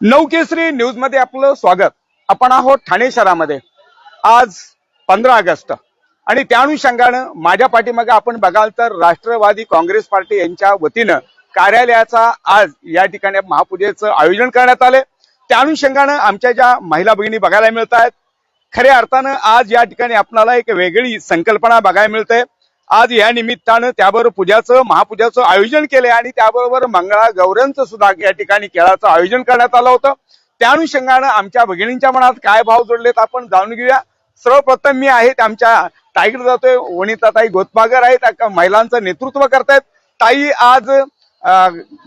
नवकेसरी न्यूजमध्ये आपलं स्वागत. आपण आहोत ठाणे शहरामध्ये. आज पंधरा ऑगस्ट. आणि त्या अनुषंगानं माझ्या पाठीमागे आपण बघाल तर राष्ट्रवादी काँग्रेस पार्टी यांच्या वतीनं कार्यालयाचा आज या ठिकाणी महापूजेचं आयोजन करण्यात आले त्या अनुषंगानं आमच्या ज्या महिला भगिनी बघायला मिळत आहेत खऱ्या अर्थानं आज या ठिकाणी आपल्याला एक वेगळी संकल्पना बघायला मिळते. आज या निमित्तानं त्याबरोबर पूजाचं महापूजाचं आयोजन केलंय आणि त्याबरोबर मंगळा गौऱ्यांचं सुद्धा या ठिकाणी खेळाचं आयोजन करण्यात आलं होतं. त्या अनुषंगानं आमच्या भगिनींच्या मनात काय भाव जोडलेत आपण जाणून घेऊया. सर्वप्रथम मी आहेत आमच्या टायगर जातोय. वनिताताई गोतबागर आहेत महिलांचं नेतृत्व करतायत. ताई आज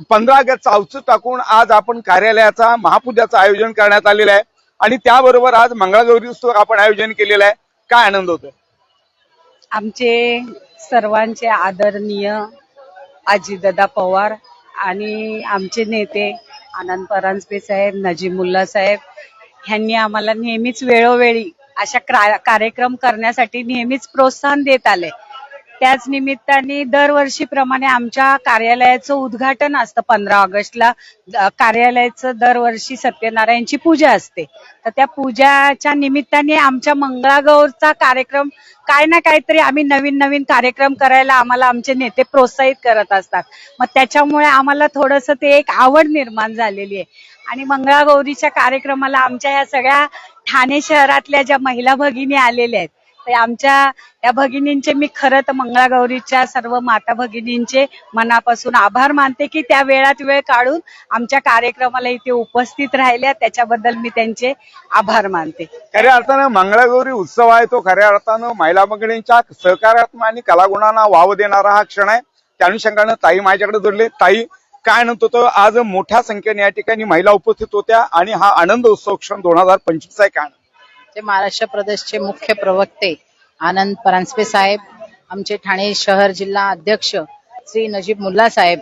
पंधरा ऑगस्ट औषध टाकून आज आपण कार्यालयाचा महापूजाचं आयोजन करण्यात आलेलं आहे. आणि त्याबरोबर आज मंगळागौरी उत्सव आपण आयोजन केलेलं आहे. काय आनंद होतोय? आमचे सर्वांचे आदरणीय आजीदादा पवार आणि आमचे नेते आनंद परांजपे साहेब नजीमुल्ला साहेब ह्यांनी आम्हाला नेहमीच वेळोवेळी अशा कार्यक्रम करण्यासाठी नेहमीच प्रोत्साहन देत आले. त्याच निमित्ताने दरवर्षीप्रमाणे आमच्या कार्यालयाचं उद्घाटन असतं पंधरा ऑगस्टला. कार्यालयाचं दरवर्षी सत्यनारायणची पूजा असते. तर त्या पूजाच्या निमित्ताने आमच्या मंगळागौरचा कार्यक्रम काय ना काहीतरी आम्ही नवीन नवीन कार्यक्रम करायला आम्हाला आमचे नेते प्रोत्साहित करत असतात. मग त्याच्यामुळे आम्हाला थोडस ते एक आवड निर्माण झालेली आहे. आणि मंगळागौरीच्या कार्यक्रमाला आमच्या या सगळ्या ठाणे शहरातल्या ज्या महिला भगिनी आलेल्या आहेत तर आमच्या या भगिनींचे मी खरं तर मंगळागौरीच्या सर्व माता भगिनींचे मनापासून आभार मानते की त्या वेळात वेळ काढून आमच्या कार्यक्रमाला इथे उपस्थित राहिल्या. त्याच्याबद्दल मी त्यांचे आभार मानते. खऱ्या अर्थानं मंगळागौरी उत्सव आहे तो खऱ्या अर्थानं महिला भगिनींच्या सहकार्यात्मक आणि कलागुणांना वाव देणारा हा क्षण आहे. त्या अनुषंगानं ताई माझ्याकडे जोडले. ताई काय म्हणत होतो? आज मोठ्या संख्येने या ठिकाणी महिला उपस्थित होत्या आणि हा आनंद उत्सव क्षण दोन हजार पंचवीस आहे काय ते महाराष्ट्र प्रदेशचे मुख्य प्रवक्ते आनंद परांजपे साहेब आमचे ठाणे शहर जिल्हा अध्यक्ष श्री नजीब मुल्ला साहेब.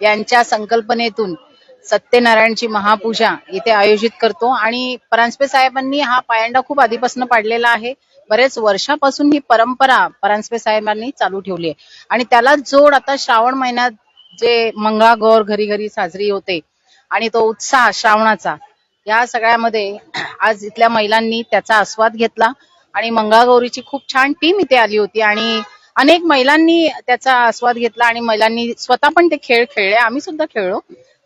यांच्या संकल्पनेतून सत्यनारायणची महापूजा इथे आयोजित करतो आणि परांजपे साहेबांनी हा पायंडा खूप आधीपासून पाडलेला आहे. बरेच वर्षापासून ही परंपरा परांजपे साहेबांनी चालू ठेवली आहे. आणि त्याला जोड आता श्रावण महिन्यात जे मंगळागौर घरी घरी साजरी होते आणि तो उत्साह श्रावणाचा या सगळ्यामध्ये आज इथल्या महिलांनी त्याचा आस्वाद घेतला आणि मंगळागौरीची खूप छान टीम इथे आली होती आणि अनेक महिलांनी त्याचा आस्वाद घेतला आणि महिलांनी स्वतः पण ते खेळ खेळले. आम्ही सुद्धा खेळलो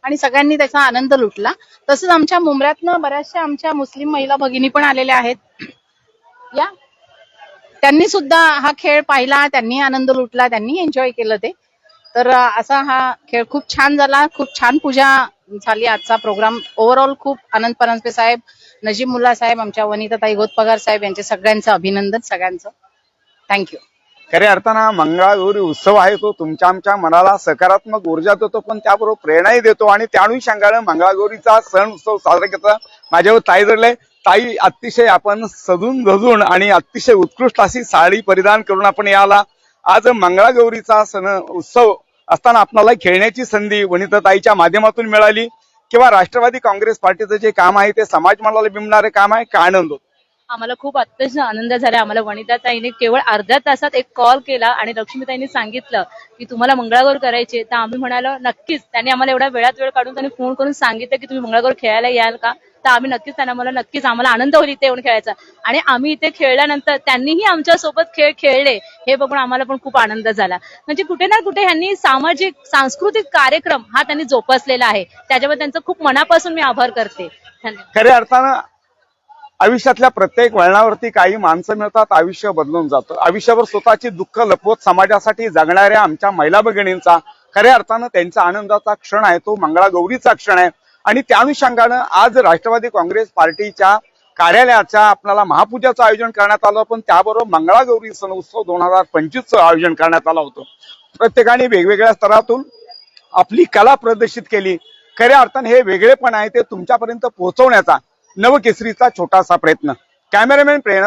आणि सगळ्यांनी त्याचा आनंद लुटला. तसंच आमच्या मुंबऱ्यातनं बऱ्याचशा आमच्या मुस्लिम महिला भगिनी पण आलेल्या आहेत. या. त्यांनी सुद्धा हा खेळ पाहिला त्यांनी आनंद लुटला त्यांनी एन्जॉय केलं ते. तर असा हा खेळ खूप छान झाला खूप छान पूजा झाली. आजचा प्रोग्राम ओव्हरऑल खूप आनंद परांजपे साहेब नजीब मुल्ला साहेब आमच्या वनिताताई गोतपगार साहेब यांचे सगळ्यांचं अभिनंदन सगळ्यांचं. थँक्यू खऱ्या अर्थानं मंगळागौरी उत्सव आहे तो तुमच्या आमच्या मनाला सकारात्मक ऊर्जा देतो पण त्याबरोबर प्रेरणाही देतो आणि त्या अनुषंगानं मंगळागौरीचा सण उत्सव साजरा केला. माझ्यावर ताई जडले ताई अतिशय आपण सजून धजून आणि अतिशय उत्कृष्ट अशी साडी परिधान करून आपण याला आज मंगळागौरीचा सण उत्सव असताना आपणाला खेळण्याची संधी वनिताताईच्या माध्यमातून मिळाली किंवा राष्ट्रवादी काँग्रेस पार्टीचं जे काम आहे ते समाज मनाला बिंबणारे काम आहे काय आनंद होतो? आम्हाला खूप अत्यंत आनंद झाला. आम्हाला वनिताताईने केवळ अर्ध्या तासात एक कॉल केला आणि लक्ष्मीताईने सांगितलं की तुम्हाला मंगळागौर करायचे तर आम्ही म्हणालो नक्कीच. त्यांनी आम्हाला एवढा वेळात वेळ काढून त्यांनी फोन करून सांगितलं की तुम्ही मंगळागौर खेळायला याल का? तर आम्ही नक्कीच त्यांना मला नक्कीच आम्हाला आनंद होईल इथे येऊन खेळायचा. आणि आम्ही इथे खेळल्यानंतर त्यांनीही आमच्यासोबत खेळ खेळले हे बघून आम्हाला पण खूप आनंद झाला. म्हणजे कुठे ना कुठे ह्यांनी सामाजिक सांस्कृतिक कार्यक्रम हा त्यांनी जोपासलेला आहे. त्याच्यामुळे त्यांचं खूप मनापासून मी आभार करते. खऱ्या अर्थानं आयुष्यातल्या प्रत्येक वळणावरती काही माणसं मिळतात आयुष्य बदलून जातं. आयुष्यावर स्वतःची दुःख लपवत समाजासाठी जगणाऱ्या आमच्या महिला भगिनींचा खऱ्या अर्थानं त्यांचा आनंदाचा क्षण आहे तो मंगळागौरीचा क्षण आहे. आणि त्या अनुषंगानं आज राष्ट्रवादी काँग्रेस पार्टीच्या कार्यालयाच्या आपल्याला महापूजाचं आयोजन करण्यात आलं पण त्याबरोबर मंगळागौरी सण उत्सव दोन हजार पंचवीसचं आयोजन करण्यात आलं होतं. प्रत्येकाने वेगवेगळ्या स्तरातून आपली कला प्रदर्शित केली. खऱ्या अर्थाने हे वेगळेपण आहे ते तुमच्यापर्यंत पोहोचवण्याचा नवकेसरीचा छोटासा प्रयत्न. कॅमेरामॅन प्रेरणा